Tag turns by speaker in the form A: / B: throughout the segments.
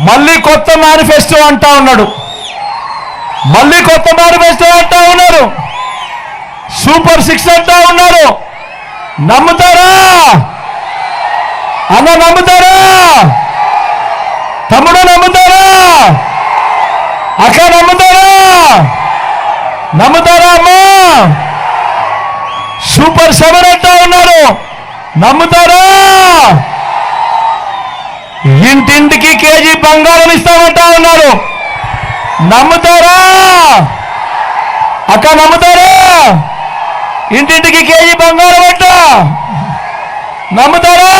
A: మళ్ళీ కొత్త మేనిఫెస్టో అంటా ఉన్నాడు. మళ్ళీ కొత్త మేనిఫెస్టో అంటా ఉన్నారు. సూపర్ సిక్స్ అంటా ఉన్నారు. నమ్ముతారా? అన్న నమ్ముతారా? తమ్ముడు నమ్ముతారా? అక్క నమ్ముతారా? నమ్ముతారా అమ్మా? సూపర్ సెవెన్ అంటా ఉన్నారు. నమ్ముతారా? ఇంటింటికి కేజీ బంగారం ఇస్తామంటా ఉన్నారు. నమ్ముతారా? అక్క నమ్ముతారా? ఇంటింటికి కేజీ బంగారం అంట. నమ్ముతారా?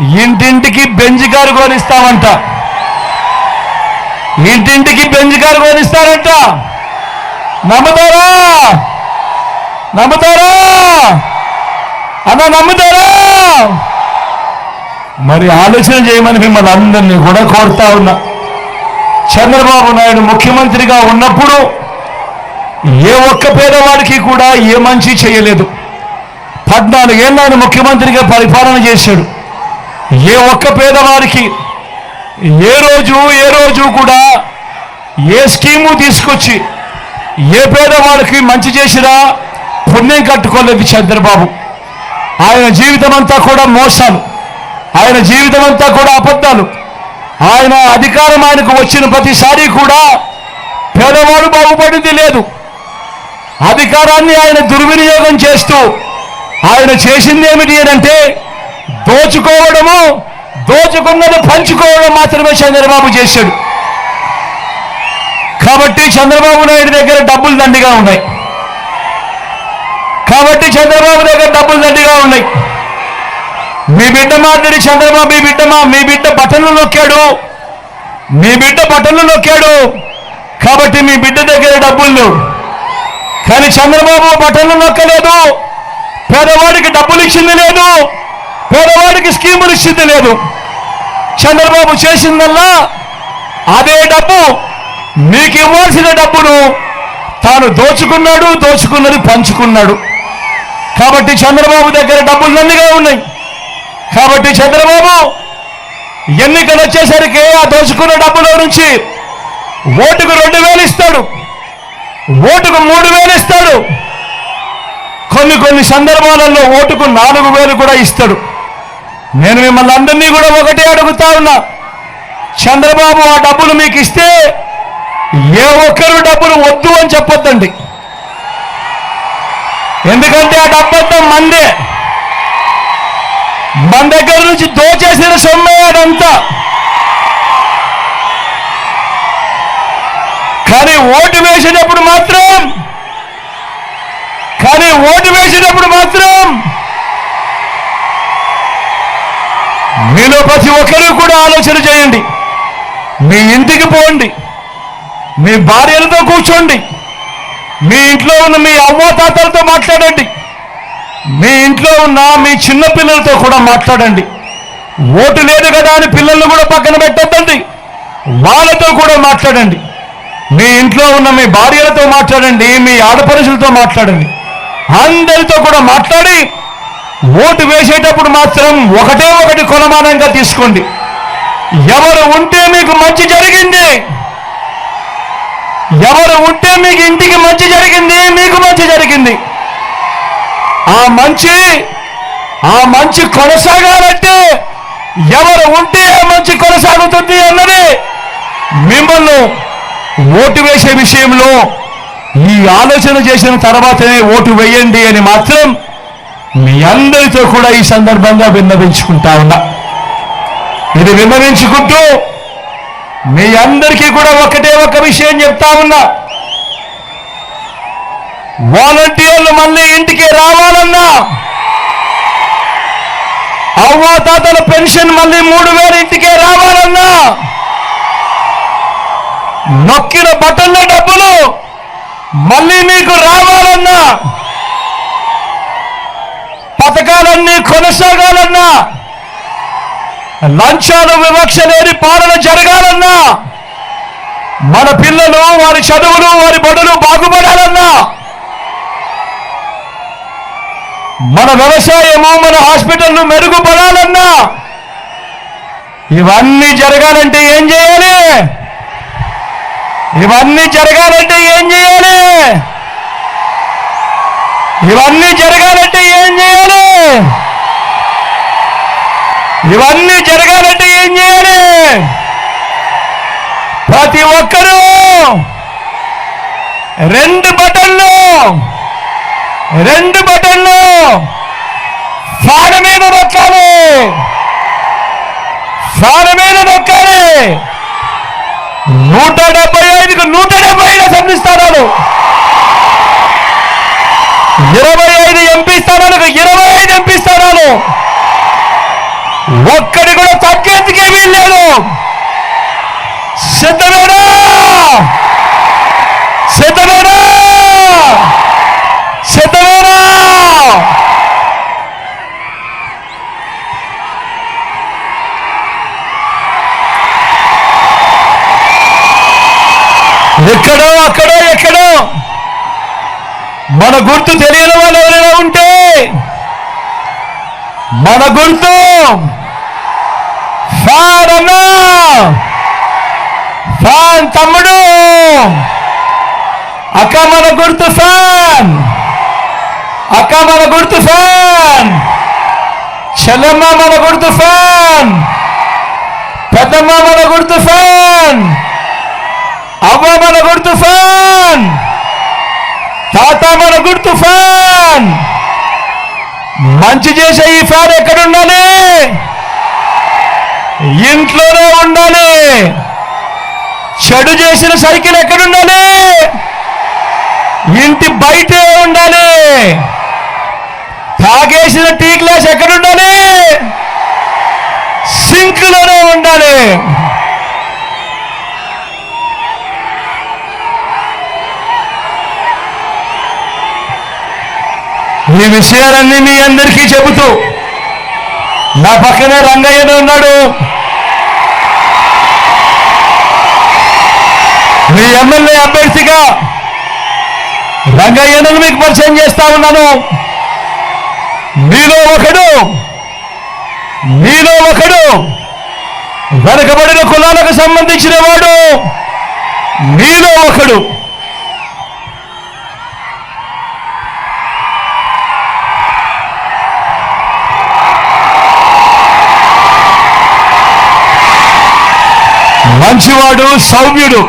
A: ఇంటింటికి బెంజ్ కారు కొనిస్తామంట ఇంటింటికి బెంజ్ కారు కొనిస్తారంట నమ్ముతారా? నమ్ముతారా? అన్న నమ్ముతారా? మరి ఆలోచన చేయమని మిమ్మల్ని అందరినీ కూడా కోరుతా ఉన్నా. చంద్రబాబు నాయుడు ముఖ్యమంత్రిగా ఉన్నప్పుడు ఏ ఒక్క పేదవాడికి కూడా ఏ మంచి చేయలేదు. పద్నాలుగేళ్ళు ఆయన ముఖ్యమంత్రిగా పరిపాలన చేశాడు. ఏ ఒక్క పేదవాడికి ఏ రోజు ఏ రోజు కూడా ఏ స్కీము తీసుకొచ్చి ఏ పేదవాడికి మంచి చేసినా పుణ్యం కట్టుకోలేదు చంద్రబాబు. ఆయన జీవితం అంతా కూడా మోసాలు. ఆయన జీవితం అంతా కూడా అబద్ధాలు. ఆయన అధికారం ఆయనకు వచ్చిన ప్రతిసారి కూడా పేదవాడు బాగుపడింది లేదు. అధికారాన్ని ఆయన దుర్వినియోగం చేస్తూ ఆయన చేసింది ఏమిటి అంటే దోచుకోవడము దోచుకున్నది పంచుకోవడం మాత్రమే చంద్రబాబు చేశాడు. కాబట్టి చంద్రబాబు నాయుడు దగ్గర డబ్బులు దండిగా ఉన్నాయి. కాబట్టి చంద్రబాబు దగ్గర డబ్బులు దండిగా ఉన్నాయి. మీ బిడ్డ మాట్లాడి చంద్రబాబు మీ బిడ్డ మా మీ బిడ్డ బటన్లు నొక్కాడు. మీ బిడ్డ బటన్లు నొక్కాడు. కాబట్టి మీ బిడ్డ దగ్గర డబ్బులు. లేవు కానీ చంద్రబాబు బటన్లు నొక్కలేదు. పేదవాడికి డబ్బులు ఇచ్చింది లేదు. పేదవాడికి స్కీములు ఇచ్చింది లేదు. చంద్రబాబు చేసిందల్లా అదే డబ్బు. మీకు ఇవ్వాల్సిన డబ్బును తాను దోచుకున్నాడు దోచుకున్నది పంచుకున్నాడు. కాబట్టి చంద్రబాబు దగ్గర డబ్బులు దండిగా ఉన్నాయి. కాబట్టి చంద్రబాబు ఎన్నికలు వచ్చేసరికి ఆ దోచుకున్న డబ్బులో నుంచి ఓటుకు రెండు వేలు ఇస్తాడు. ఓటుకు మూడు వేలు ఇస్తాడు. కొన్ని కొన్ని సందర్భాలలో ఓటుకు నాలుగు వేలు కూడా ఇస్తాడు. నేను మిమ్మల్ని అందరినీ కూడా ఒకటే అడుగుతా ఉన్నా. చంద్రబాబు ఆ డబ్బులు మీకు ఇస్తే ఏ ఒక్కరు డబ్బులు వద్దు అని చెప్పొద్దండి. ఎందుకంటే ఆ డబ్బంతా మందే. మన దగ్గర నుంచి దోచేసిన సొమ్మే అదంతా. కానీ ఓటు వేసేటప్పుడు మాత్రం కానీ ఓటు వేసేటప్పుడు మాత్రం మీలో ప్రతి ఒక్కరూ కూడా ఆలోచన చేయండి. మీ ఇంటికి పోండి. మీ భార్యలతో కూర్చోండి. మీ ఇంట్లో ఉన్న మీ అవ్వ తాతలతో మాట్లాడండి. మీ ఇంట్లో ఉన్న మీ చిన్న పిల్లలతో కూడా మాట్లాడండి. ఓటు లేదు కదా అని పిల్లల్ని కూడా పక్కన పెట్టద్దండి. వాళ్ళతో కూడా మాట్లాడండి. మీ ఇంట్లో ఉన్న మీ భార్యలతో మాట్లాడండి మీ ఆడపడుచులతో మాట్లాడండి. అందరితో కూడా మాట్లాడి ఓటు వేసేటప్పుడు మాత్రం ఒకటే ఒకటి కొలమానంగా తీసుకోండి. ఎవరు ఉంటే మీకు మంచి జరిగింది ఎవరు ఉంటే మీకు ఇంటికి మంచి జరిగింది మీకు మంచి జరిగింది. ఆ మంచి ఆ మంచి కొనసాగాలంటే ఎవరు ఉంటే ఆ మంచి కొనసాగుతుంది అన్నది మిమ్మల్ని ఓటు వేసే విషయంలో ఈ ఆలోచన చేసిన తర్వాతనే ఓటు వేయండి అని మాత్రం మీ అందరితో కూడా ఈ సందర్భంగా విన్నవించుకుంటా ఉన్నా. ఇది విన్నవించుకుంటూ మీ అందరికీ కూడా ఒకటే ఒక విషయం చెప్తా ఉన్నా. వాలంటీర్లు మళ్ళీ ఇంటికి రావాలన్నా అవ్వా తాతల పెన్షన్ మళ్ళీ మూడు వేలు ఇంటికే రావాలన్నా నొక్కిన బటన్ల డబ్బులు మళ్ళీ మీకు రావాలన్నా పథకాలన్నీ కొనసాగాలన్నా లంచాలు వివక్ష లేని పాలన జరగాలన్నా మన పిల్లలు వారి చదువులు వారి బడులు బాగుపడాలన్నా మన వ్యవసాయము మన హాస్పిటల్ను మెరుగుపడాలన్నా ఇవన్నీ జరగాలంటే ఏం చేయాలి? ఇవన్నీ జరగాలంటే ఏం చేయాలి? ఇవన్నీ జరగాలంటే ఏం చేయాలి? ఇవన్నీ జరగాలంటే ఏం చేయాలి? ప్రతి ఒక్కరూ రెండు బటన్లు రెండు బటన్లు ఫ్యాన్ మీద నొక్కాలి. ఫ్యాన్ మీద నొక్కాలి. నూట డెబ్బై ఐదుకు నూట డెబ్బై ఐదు అసెంబ్లీ స్థానాలు. ఇరవై ఐదు ఎంపీ స్థానాలకు ఇరవై ఐదు ఎంపీ స్థానాలు. ఒక్కడి కూడా తగ్గేందుకే వీల్లేదు సిద్ధమేనా సిద్ధమేనా? సిద్ధమేనా? ఎక్కడో అక్కడో ఎక్కడో. మన గుర్తు తెలియని వాళ్ళు ఎవరైనా ఉంటే మన గుర్తు ఫ్యాన్ అన్నా. ఫ్యాన్ తమ్ముడు. అక్క మన గుర్తు ఫ్యాన్. అక్క మన గుర్తు ఫ్యాన్. చెల్లమ్మ మన గుర్తు ఫ్యాన్. పెద్దమ్మ మన గుర్తు ఫ్యాన్. అవ్వ మన గుర్తు ఫ్యాన్! తాత మన గుర్తు ఫ్యాన్! మంచి చేసే ఈ ఫ్యాన్ ఎక్కడ ఉండాలి ఇంట్లోనే ఉండాలి! చెడు చేసిన సైకిల్ ఎక్కడ ఉండాలి ఇంటి బయటే ఉండాలి! తాగేసిన టీ గ్లాస్ ఎక్కడ ఉండాలి సింక్లోనే ఉండాలి! ఈ విషయాలన్నీ మీ అందరికీ చెబుతూ నా పక్కనే రంగయ్యనే ఉన్నాడు. మీ ఎమ్మెల్యే అభ్యర్థిగా రంగయ్యను మీకు పరిచయం చేస్తా ఉన్నాను. మీలో ఒకడు మీలో ఒకడు వెనకబడిన కులాలకు సంబంధించిన వాడు మీలో ఒకడు. మంచివాడు సౌమ్యుడు.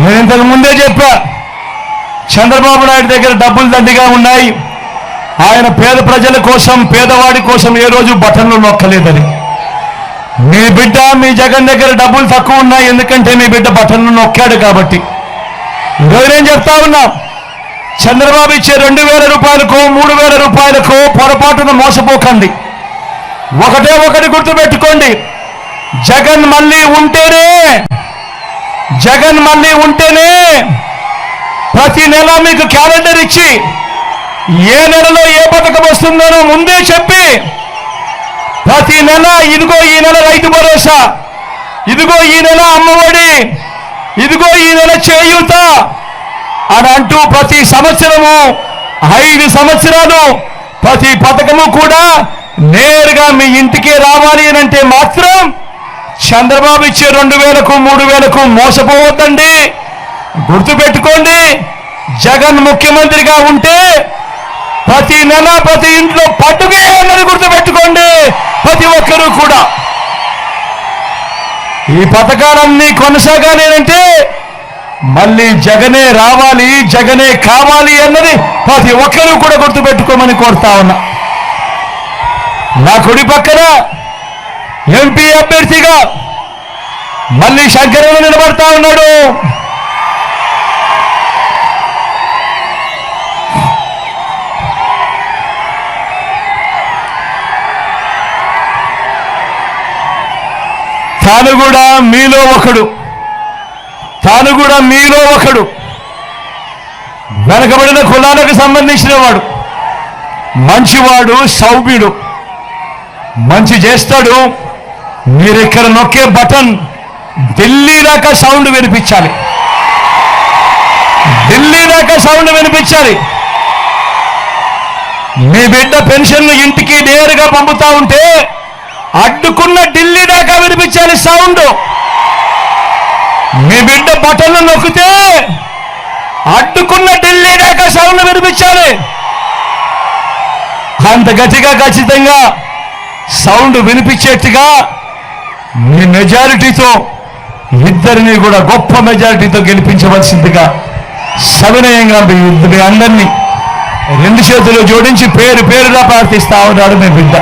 A: నేను ఇంతకు ముందే చెప్పా చంద్రబాబు నాయుడు దగ్గర డబ్బులు దండిగా ఉన్నాయి. ఆయన పేద ప్రజల కోసం పేదవాడి కోసం ఏ రోజు బటన్లు నొక్కలేదని. మీ బిడ్డ మీ జగన్ దగ్గర డబ్బులు తక్కువ ఉన్నాయి ఎందుకంటే మీ బిడ్డ బటన్లు నొక్కాడు కాబట్టి. ఈరోజు నేను చెప్తా ఉన్నా? చంద్రబాబు ఇచ్చే రెండు వేల రూపాయలకు మూడు వేల రూపాయలకు పొరపాటున మోసపోకండి. ఒకటే ఒకటి గుర్తుపెట్టుకోండి. జగన్ మళ్ళీ ఉంటేనే జగన్ మళ్ళీ ఉంటేనే ప్రతి నెల మీకు క్యాలెండర్ ఇచ్చి ఏ నెలలో ఏ పథకం వస్తుందనో ముందే చెప్పి ప్రతి నెల ఇదిగో ఈ నెల రైతు భరోసా ఇదిగో ఈ నెల అమ్మఒడి ఇదిగో ఈ నెల చేయూత అని అంటూ ప్రతి సంవత్సరము ఐదు సంవత్సరాలు ప్రతి పథకము కూడా నేరుగా మీ ఇంటికే రావాలి అని అంటే మాత్రం చంద్రబాబు ఇచ్చే రెండు వేలకు మూడు వేలకు మోసపోవద్దండి. గుర్తుపెట్టుకోండి జగన్ ముఖ్యమంత్రిగా ఉంటే ప్రతి నెల ప్రతి ఇంట్లో పట్టుకే అన్నది గుర్తుపెట్టుకోండి ప్రతి ఒక్కరూ కూడా. ఈ పథకాలన్నీ కొనసాగాలి అంటే మళ్ళీ జగనే రావాలి జగనే కావాలి అన్నది ప్రతి ఒక్కరూ కూడా గుర్తుపెట్టుకోమని కోరుతా ఉన్నా. నా కుడి పక్కన ఎంపీ అభ్యర్థిగా మళ్ళీ శంకరన్న నిలబడతా ఉన్నాడు. తాను కూడా మీలో ఒకడు. తాను కూడా మీలో ఒకడు. వెనకబడిన కులాలకు సంబంధించిన వాడు. మంచివాడు సౌమ్యుడు. మంచి చేస్తాడు. మీరు ఇక్కడ నొక్కే బటన్? ఢిల్లీ దాకా సౌండ్ వినిపించాలి. ఢిల్లీ దాకా సౌండ్ వినిపించాలి. మీ బిడ్డ పెన్షన్ ఇంటికి నేరుగా పంపుతా ఉంటే అడ్డుకున్న ఢిల్లీ దాకా వినిపించాలి సౌండ్. మీ బిడ్డ బటన్లు నొక్కితే అడ్డుకున్న ఢిల్లీ దాకా సౌండ్ వినిపించాలి. అంత గట్టిగా ఖచ్చితంగా సౌండ్ వినిపించేట్టుగా మీ మెజారిటీతో ఇద్దరిని కూడా గొప్ప మెజారిటీతో గెలిపించవలసిందిగా సవినయంగా మీ అందరినీ రెండు చేతులు జోడించి పేరు పేరుగా ప్రార్థిస్తా ఉన్నాడు మీ బిడ్డ.